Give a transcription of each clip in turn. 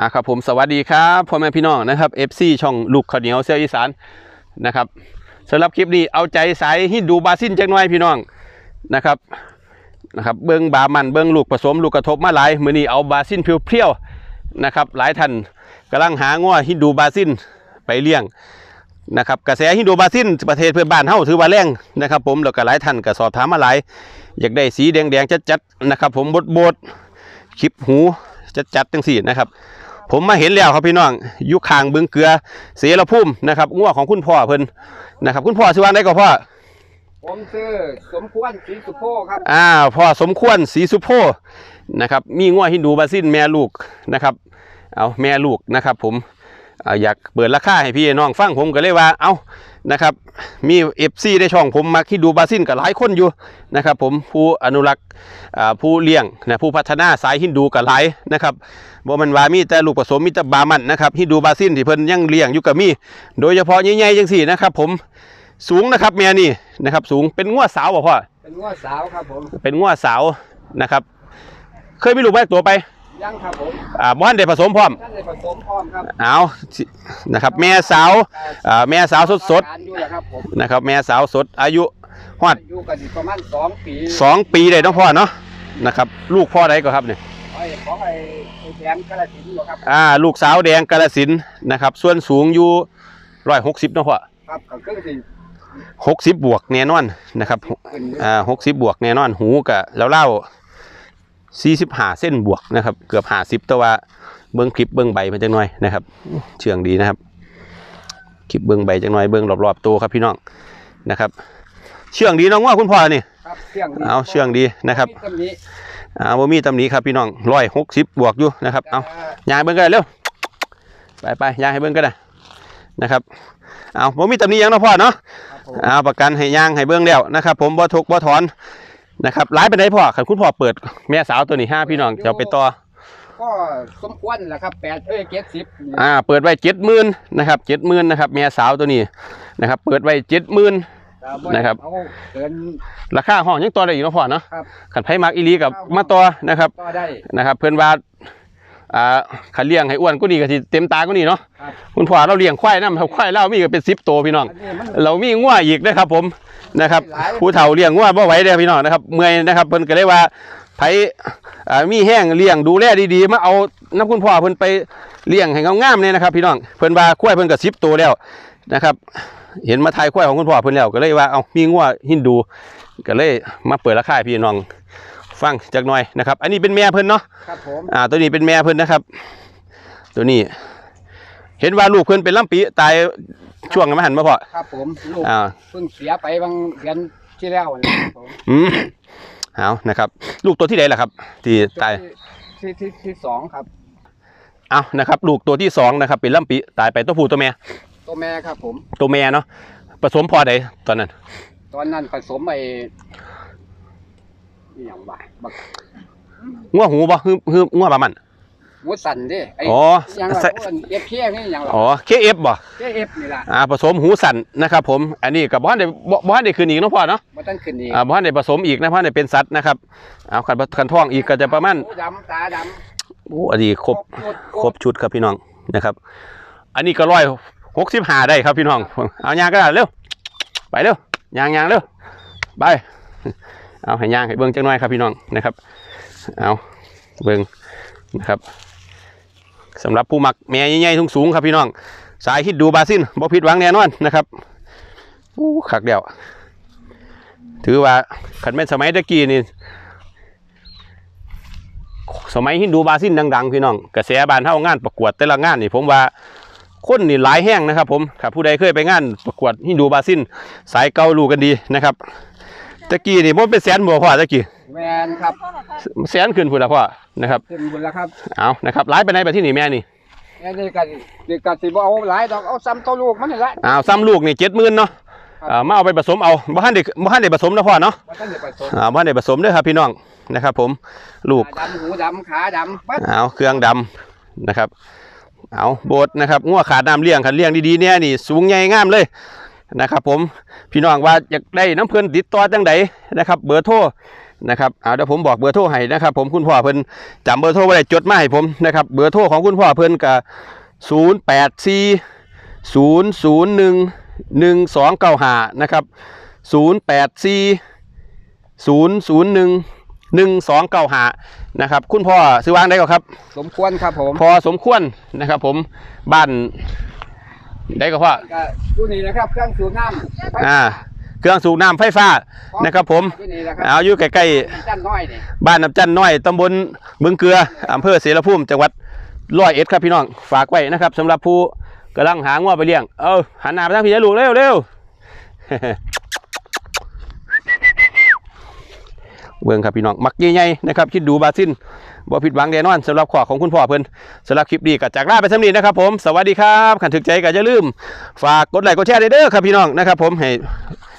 อะครับผมสวัสดีครับพ่อแม่พี่น้องนะครับ FC ช่องลูกข้าวเหนียวเซียวอีสานนะครับสำหรับคลิปนี้เอาใจสายฮินดูบาซินจังหน่อยพี่น้องนะครับนะครับเบิ้งบามันเบิ้งลูกผสมลูกกระทบมาหลายมือนี้เอาบาซินเพียวๆนะครับหลายท่านกำลังหาง้อฮินดูบาซินไปเลี้ยงนะครับกระแสฮินดูบาซินประเทศเพื่อนบ้านเฮาถือว่าแรงนะครับ ผมแล้วก็หลายท่านก็สอบถามมาหลาย อยากได้สีแดงๆจัดๆนะครับ ผมบดๆคลิปหูจัดๆจังสี่นะครับ ผมมาเห็นแล้วครับพี่น้องอยุคางบึงเกลือเสรภูมินะครับงัวของคุณพ่อเพิ่นนะครับ คุณพ่อชื่อว่าไดก็พ่อผมชื่อสมควรศรีสุโภครับอ่าพ่อสมควรศรีสุโพนะครับ มีงัวฮินดูบาซินแม่ลูกนะครับ เอาแม่ลูกนะครับ ผม อ่าอยากเปิดราคาให้พี่น้องฟังผมก็เลยว่าเอานะครับมีเอฟซีได้ช่องผมมาฮินดูบาซินกับหลายคนอยู่นะครับผมผู้อนุรักษ์อ่าผู้เลี้ยงนะผู้พัฒนาสายฮินดูกับหลายนะครับบ่แมันว่ามีแต่ลูกผสมมีแต่บามันนะครับฮินดูบาซินที่เพิ่นยังเลี้ยงอยู่กับมี โดยเฉพาะใหญ่ๆจังสี่นะครับผมสูงนะครับแม่นี่นะครับสูงเป็นงัวสาวบ่พ่อเป็นง้อสาวครับผมเป็นงัวสาวนะครับ เคยมีลูกแม่ตัวไป ยังครับผมอ่าบ้านเด็ผสมพร้อมท่านได้ผสมพร้อมครับเอาสินะครับ แม่สาวอ่าแม่สาวสดสดการอยู่แหละครับผมๆนะครับ แม่สาวสดอายุฮอดอยู่กันอยู่ประมาณสองปีสองปีเลยเน้องพ่อเนาะนะครับ ลูกพ่อใดก็ครับเนี่ยไอ้ของไอ้ไอ้แดนกระสินธุ์อยู่ครับ อ่าลูกสาวแดงกาลสินธุ์นะครับ ส่วนสูงอยู่ร้อยหกสิบเนาะพ่อครับก็เครื่องสิหกสิบบวกแน่นอนนะครับ ขึ้นอยู่อ่าหกสิบบวกแน่นอนหูกะแล้วเล่า สี่สิบห้าเส้นบวกนะครับ เกือบห้าสิบแต่ว่าเบิ้งคลิปเบิ้งใบมันจังหน่อยนะครับ เชื่องดีนะครับ คลิปเบิ้งใบจังหน่อยเบิ้งรอบๆตัวครับพี่น้องนะครับ เชื่องดีน้องว่าคุณพ่อนี่ครับเชื่องดีเอาเชื่องดีนะครับมีตำหนิอ่าบ่มีตำหนิครับพี่น้องร้อยหกสิบบวกอยู่นะครับเอาแต่ยายเบิ้งกันเร็วไปไปยายให้เบิ้งกันนะนะครับเอาบ่มีตำหนิหยังเนาะพ่อเนาะครับผมเอาประกันให้ย่างให้เบื้องแล้วนะครับ ผมบ่ทุกข์บ่ถอน นะครับร้ายไปไหนพ่อขันคุณพ่อเปิดแม่สาวตัวนี้ห้าพี่น้องจะเอาไปต่อ ก็สมควรแหละครับแปดเอ้ยเจ็ดสิบอ่า เปิดไว้เจ็ดหมื่นนะครับเจ็ดหมื่นนะครับแม่สาวตัวนี้นะครับ เปิดไว้เจ็ดหมื่น นะครับ เอาเกิน ราคาห้องยังต่อได้อีกเนาะพ่อเนาะครับ ขันไผมักอีหลีกับมาต่อนะครับ ก็ได้ นะครับเพื่อนว่าอ่าขันเลี้ยงให้อ้วนก็นี่ก็สิเต็มตาก็นี่เนาะครับ คุณพ่อเราเลี้ยงควายนำควายเรามีก็เป็นสิบตัวพี่น้อง อันนี้มันเรามีงัวอีกนะครับผม นะครับหลายผู้เฒ่าเลี้ยงงัวบ่ไหวเด้อพี่น้องนะครับเมื่อยนะครับเพิ่นก็เลยว่าไผอ่ามีแห้งเลี้ยงดูแลดีๆมาเอาน้ำคุณพ่อเพิ่นไปเลี้ยงให้งามๆเนี่ยนะครับ พี่น้องเพิ่นว่าควายเพิ่นก็10ตัวแล้วนะครับ เห็นมาทายควายของคุณพ่อเพิ่นแล้วก็เลยว่าเอามีงัวฮินดูก็เลยมาเปิดราคาให้พี่น้องฟังจักหน่อยนะครับ อันนี้เป็นแม่เพิ่นเนาะครับผมอ่าตัวนี้เป็นแม่เพิ่นนะครับ ตัวนี้ เห็นว่าลูกเพิ่นเป็นลำปีตาย ช่วงนั้นมาหันมาพอครับผมลูกอ่าเพิ่งเสียไปบางเดือนที่แล้วนะครับผมอืมเอานะครับ ลูกตัวที่ไหนล่ะครับ ที่ตายที่ที่ที่สองครับเอานะครับ ลูกตัวที่สองนะครับ เป็นลำปีตายไปตัวผู้ตัวแม่ตัวแม่ครับผม ตัวแม่เนาะผสมพอใดตอนนั้น ตอนนั้นผสมไอ้นี่อย่างว่าบักงัวหูบ่ฮือฮืองัวบามัน หมูสันเดิไอ้อ๋อยังว่าใส่พวกเอฟเพียนี่อย่างว่าอ๋อ KF บ่เจเอฟนี่ล่ะอ่าผสมหูสั่นนะครับผมอันนี้กับบ้านได้บ่บ้านได้คืนอีกเนาะพ่อเนาะมาตั้งขึ้นอีกอ่าบ้านได้ผสมอีกนะบ้านได้เป็นสัตว์นะครับเอาคันคันท้องอีกก็จะประมาณหูดำตาดโอ้อันนี้ำครบครบครบชุดครับพี่น้องนะครับ อันนี้ก็ร้อยหกสิบห้าได้ครับพี่น้องเอายางก็ได้เร็วไปเร็วยางยางเร็วไปเอาให้ยางให้เบิ้งจังหน่อยครับพี่น้องนะครับ เอาเบิ้งนะครับ สำหรับผู้หมักแม่ใหญ่ๆสูงครับพี่น้อง สายคิดดูบาซินบ่ผิดหวังแน่นอนนะครับอู้ขักเดียว ถือว่าขันแม่นสมัยตะกี้นี่สมัยฮินดูบาซินดังๆ พี่น้อง กระแสบานเท่างานประกวดแต่ละงานนี่ผมว่าคนนี่หลายแห้งนะครับผมถ้าผู้ใดเคยไปงานประกวดฮินดูบาซินสายเกาลูกันดีนะครับ ตะกี้นี่ผมเป็นแสนบัวพ่อตะกี้แมนครับ แสนขึ้นพุ่นละพ่อนะครับขึ้นบุญแล้วครับเอานะครับหลายไปไหนไปที่นี่แม่นี่แม่นี่กันนี่กันสิบ่เอาหลายดอกเอาซ้ำเท่าลูกมันนี่ละเอาซ้ำลูกนี่เจ็ดหมื่นเนาะครับอ่ามาเอาไปผสมเอาบ้านเด็กบ้านเด็กผสมนะพ่อเนาะมาตั้งแต่ผสมอ่าบ้านเด็กผสมเด้วยครับพี่น้องนะครับ ผมลูกตาดำหูดำขาดำบัดเอาเครื่องดำนะครับ เอาโบดนะครับงัวขาดน้ำเลี้ยงขันเลี้ยงดีๆเนี่ยนี่สูงใหญ่งามเลย นะครับ ผมพี่น้องว่าอยากได้น้ำเพลินติดต่อจังใดนะครับ เบอร์โทรนะครับเอาเดี๋ยวผมบอกเบอร์โทรให้นะครับ ผมคุณพ่อเพิ่นจำเบอร์โทรไว้ได้จดมาให้ผมนะครับเบอร์โทรของคุณพ่อเพิ่นก็ศูนย์แปดสี่ศูนย์ศูนย์หนึ่งหนึ่งสองเก้าห้านะครับศูนย์แปดสี่ศูนย์ศูนย์หนึ่งหนึ่งสองเก้าห้านะครับ คุณพ่อซื้อวางได้ก็ครับ สมควรครับผม พอสมควรนะครับ ผมบ้าน ได้ก็พ่อก็อยู่นี่นะครับเครื่องสูบน้ำอ่าเครื่องสูบน้ำไฟฟ้านะครับผมอยู่นี่นะครับเอาอยู่ใกล้ๆจันน้อยนี่บ้านน้ำจันน้อยตำบลบึงเกลืออำเภอเสรภูมิจังหวัดร้อยเอ็ดครับพี่น้องฝากไว้นะครับสำหรับผู้กำลังหางัวไปเลี้ยง เออหันหน้าไปทางพี่ยายลูกเร็วเร็ว เบิ่งครับพี่น้องมักใหญ่ๆนะครับคิดดูบาซินบ่ผิดหวังแน่นอนสำหรับขอของคุณพ่อเพิ่นสำหรับคลิปนี้ก็จากลาไปสำนีนะครับผมสวัสดีครับขันถึกใจก็อย่าลืม ฝากกดไลค์กดแชร์ด้เด้อครับพี่น้องนะครับ ผมให้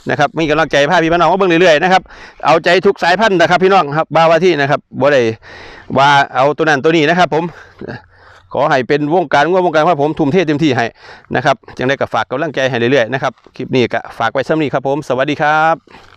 นะครับมีกำลังใจพาพี่พี่น้องมาเบิ่งเรื่อยๆนะครับเอาใจทุกสายพันธุ์นะครับ พี่น้องครับบาวาที่นะครับบ่ได้ว่าเอาตัวนั้นตัวนี้นะครับ ผมขอให้เป็นวงการว่าวงการว่าผมทุ่มเทเต็มที่ให้นะครับจังได้ก็ฝากกำลังใจให้เรื่อยๆนะครับคลิปนี้ก็ฝากไว้สำนี้ครับผม สวัสดีครับ